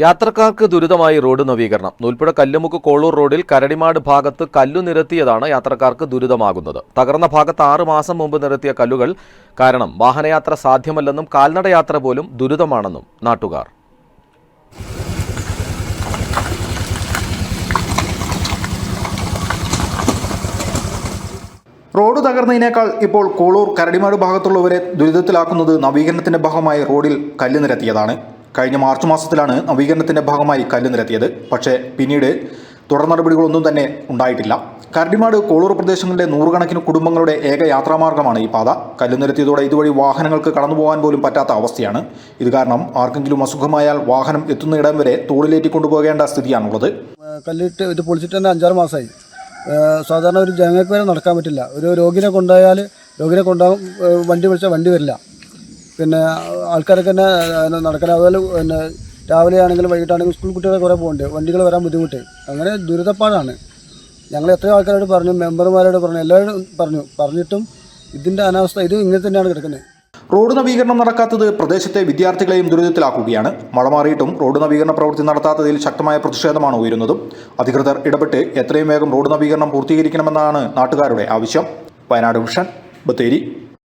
യാത്രക്കാർക്ക് ദുരിതമായി റോഡ് നവീകരണം. നൂൽപ്പുഴ കല്ലുമുക്ക് കോളൂർ റോഡിൽ കരടിമാട് ഭാഗത്ത് കല്ലു നിരത്തിയതാണ് യാത്രക്കാർക്ക് ദുരിതമാകുന്നത്. തകർന്ന ഭാഗത്ത് ആറു മാസം മുമ്പ് നിരത്തിയ കല്ലുകൾ കാരണം വാഹനയാത്ര സാധ്യമല്ലെന്നും കാൽനടയാത്ര പോലും ദുരിതമാണെന്നും നാട്ടുകാർ. റോഡ് തകർന്നതിനേക്കാൾ ഇപ്പോൾ കോളൂർ കരടിമാട് ഭാഗത്തുള്ളവരെ ദുരിതത്തിലാക്കുന്നത് നവീകരണത്തിന്റെ ഭാഗമായി റോഡിൽ കല്ല് നിരത്തിയതാണ്. കഴിഞ്ഞ മാർച്ച് മാസത്തിലാണ് നവീകരണത്തിന്റെ ഭാഗമായി കല്ല് നിരത്തിയത്. പക്ഷേ പിന്നീട് തുടർ നടപടികളൊന്നും തന്നെ ഉണ്ടായിട്ടില്ല. കരടിമാട് കോളൂർ പ്രദേശങ്ങളിലെ നൂറുകണക്കിന് കുടുംബങ്ങളുടെ ഏക യാത്രാമാർഗമാണ് ഈ പാത. കല്ല് നിരത്തിയതോടെ ഇതുവഴി വാഹനങ്ങൾക്ക് കടന്നുപോകാൻ പോലും പറ്റാത്ത അവസ്ഥയാണ്. ഇത് കാരണം ആർക്കെങ്കിലും അസുഖമായാൽ വാഹനം എത്തുന്ന ഇടം വരെ തോളിലേറ്റി കൊണ്ടുപോകേണ്ട സ്ഥിതിയാണുള്ളത്. കല്ലിട്ട് ഇത് പൊളിച്ചിട്ട് തന്നെ അഞ്ചാറ് മാസമായി. സാധാരണ ഒരു ജനങ്ങൾക്ക് വരെ നടക്കാൻ പറ്റില്ല. ഒരു രോഗിനെ കൊണ്ടുപോയാൽ രോഗിനെ കൊണ്ടുപോകാൻ വണ്ടി വിളിച്ചാൽ വണ്ടി വരില്ല. പിന്നെ ആൾക്കാരൊക്കെ തന്നെ നടക്കാൻ അതുപോലെ പിന്നെ രാവിലെ ആണെങ്കിലും വൈകിട്ടാണെങ്കിലും സ്കൂൾ കുട്ടികളെ കുറേ പോകുന്നുണ്ട് വണ്ടികൾ വരാൻ ബുദ്ധിമുട്ട്. അങ്ങനെ ദുരിതപ്പാടാണ്. ഞങ്ങൾ എത്രയോ ആൾക്കാരോട് പറഞ്ഞു മെമ്പർമാരോട് പറഞ്ഞു എല്ലാവരും പറഞ്ഞു. പറഞ്ഞിട്ടും ഇതിന്റെ അനാവസ്ഥ ഇത് ഇങ്ങനെ തന്നെയാണ് കിടക്കുന്നത്. റോഡ് നവീകരണം നടക്കാത്തത് പ്രദേശത്തെ വിദ്യാർത്ഥികളെയും ദുരിതത്തിലാക്കുകയാണ്. മഴ മാറിയിട്ടും റോഡ് നവീകരണ പ്രവൃത്തി നടത്താത്തതിൽ ശക്തമായ പ്രതിഷേധമാണ് ഉയരുന്നതും. അധികൃതർ ഇടപെട്ട് എത്രയും വേഗം റോഡ് നവീകരണം പൂർത്തീകരിക്കണമെന്നാണ് നാട്ടുകാരുടെ ആവശ്യം. വയനാട് വിഷൻ ബത്തേരി.